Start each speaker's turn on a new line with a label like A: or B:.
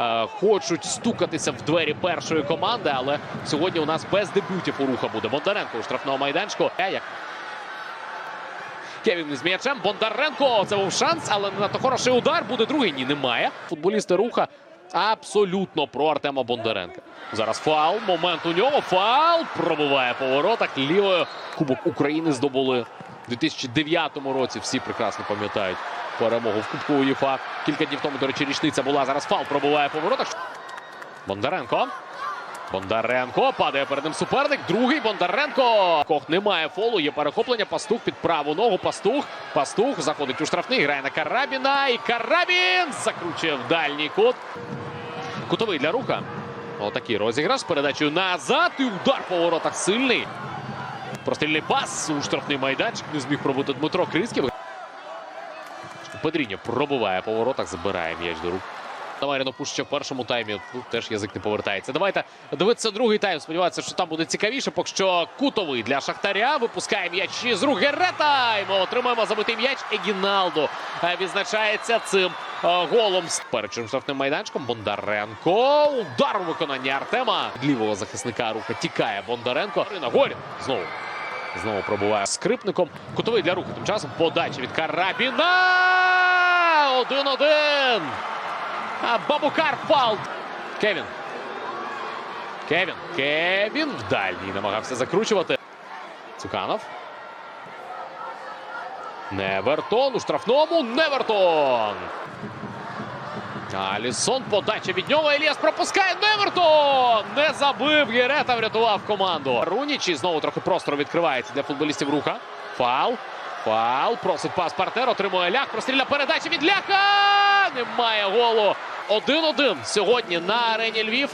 A: е, хочуть стукатися в двері першої команди, але сьогодні у нас без дебютів у руха буде. Бондаренко у штрафного майданчику. Е, Кевін з м'ячем. Бондаренко. Це був шанс, але не надто хороший удар. Буде другий. Ні, немає. Футболісти руха абсолютно про Артема Бондаренка. Зараз фаул. Момент у нього. Фаул. Пробиває по. Лівою Кубок України здобули у 2009 році. Всі прекрасно пам'ятають перемогу в Кубку УЄФА. Кілька днів тому, до речі, річниця була. Зараз фаул пробиває по воротах. Бондаренко. Бондаренко падає перед ним суперник. Другий Бондаренко. Кох немає фолу. Є перехоплення. Пастух під праву ногу. Пастух. Пастух заходить у штрафний. Грає на Карабіна. І Карабін закручує в дальній кут. Кутовий для руха. Отакий розіграш передачею назад. І удар по воротах сильний. Прострільний пас у штрафний майданчик. Не зміг пробути Дмитро Крисків. Педріньо пробиває по воротах, забирає м'яч до рук. Намаріно Пушича в першому таймі. Тут теж язик не повертається. Давайте дивитися другий тайм. Сподіваюся, що там буде цікавіше. Поки що кутовий для Шахтаря. Випускає м'яч з рук Герета. І ми отримаємо забитий м'яч. Егіналдо е, відзначається цим е, голом з першим штрафним майданчиком. Бондаренко. Удар у виконанні Артема. Лівого захисника руха тікає Бондаренко. Горін. Знову. Знову пробуває скрипником. Кутовий для руху. Тим часом подача від Карабіна. 1-1. А Бабукар фал. Кевін. Кевін. Кевін в дальній намагався закручувати. Цуканов. Невертон у штрафному. Невертон. Алісон. Подача від нього. Еліас пропускає. Невертон! Забив. Герета врятував команду. Рунічі знову трохи простору відкривається для футболістів руха. Фал. Фал. Просить пас партнер. Отримує лях. Простріля передача від ляха. Немає голу. 1-1 сьогодні на арені Львів.